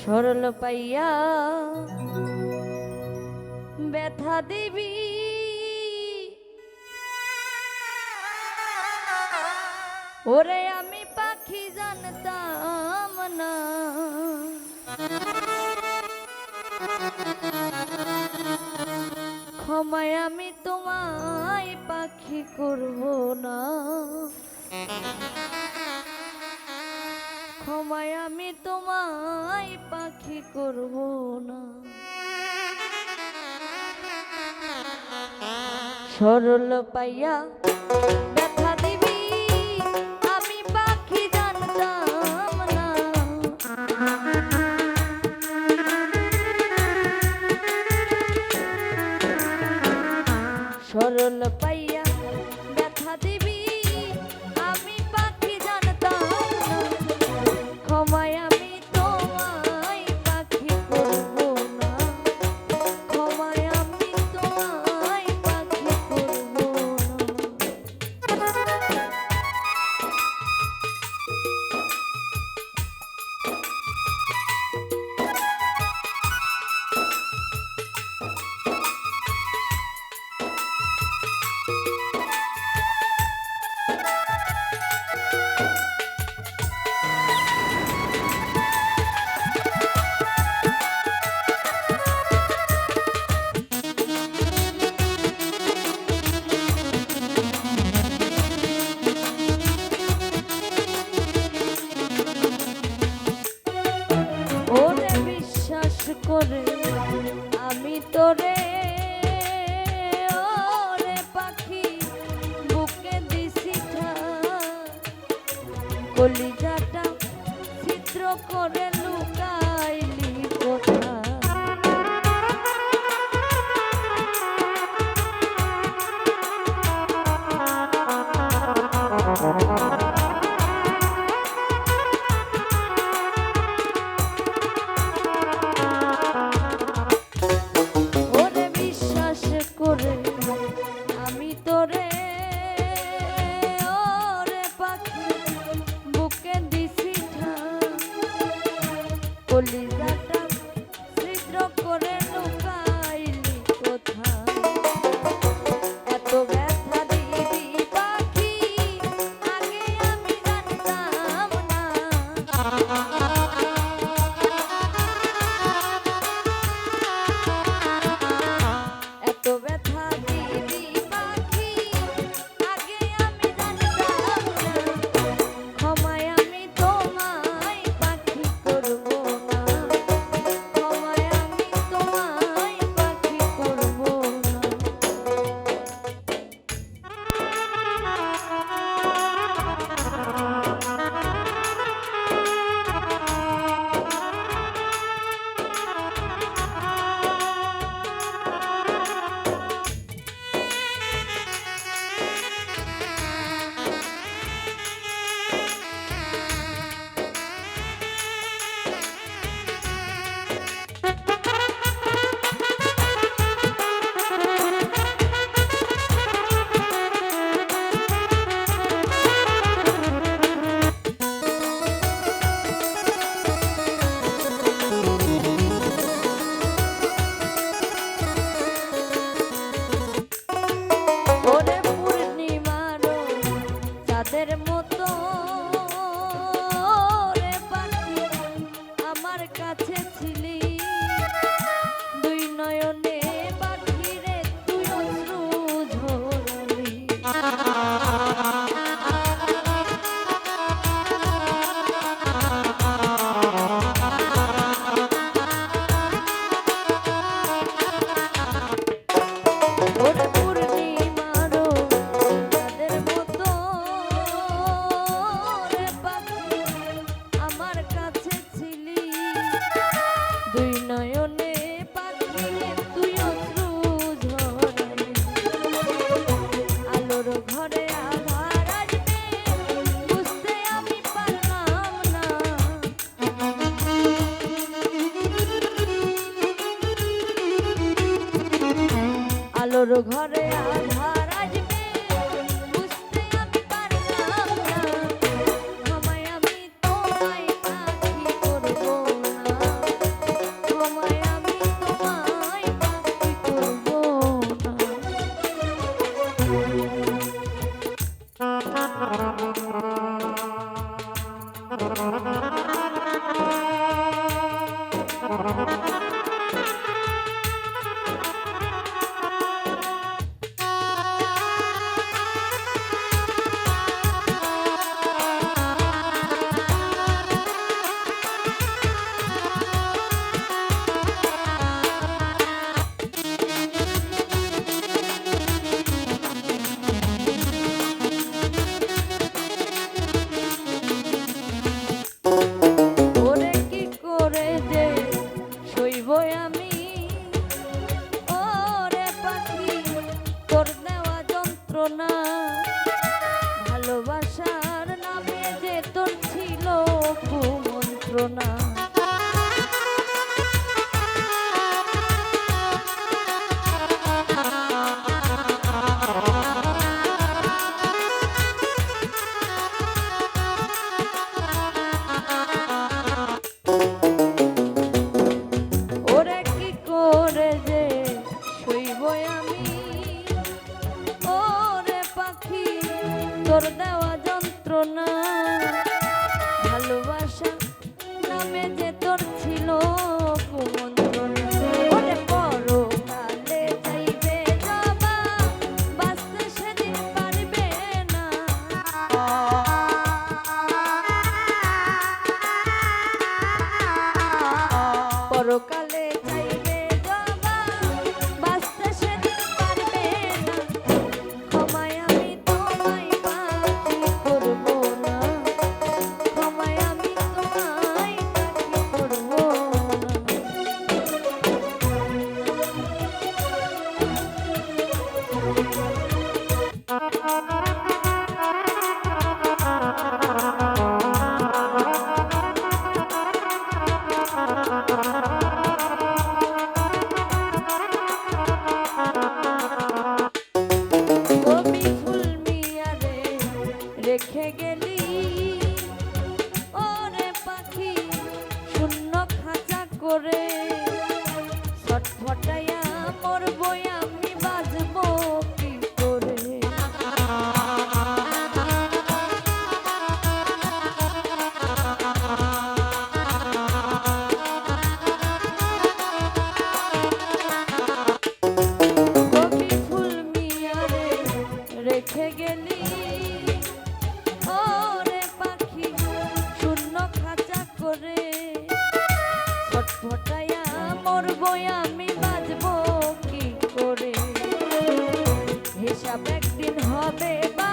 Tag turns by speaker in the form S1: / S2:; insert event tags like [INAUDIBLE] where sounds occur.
S1: সরল পাইয়া ব্যথা দিবি। ওরে আমি পাখি জানতাম না। ক্ষমায় আমি তোমায় পাখি করব না। ক্ষমায় আমি তোমায় পাখি করব না। সরল পাইয়া আমি পাখি না। সরল পাই করে আমি তোরে ওরে পাখি বুকে দিছি থা কলি তোর ঘরে আধার আসবে বুঝতে আমি পারলাম না। আমায় আমি তোমায় পাখি করব না। আমায় আমি তোমায় পাখি করব না। [LAUGHS] না ভালোবাসার নামে যে তোর ছিল কুমন্ত্রণা তোর দেওয়া যন্ত্রণা। ভালোবাসা নামে যে তোর ছিল। একদিন হবে বা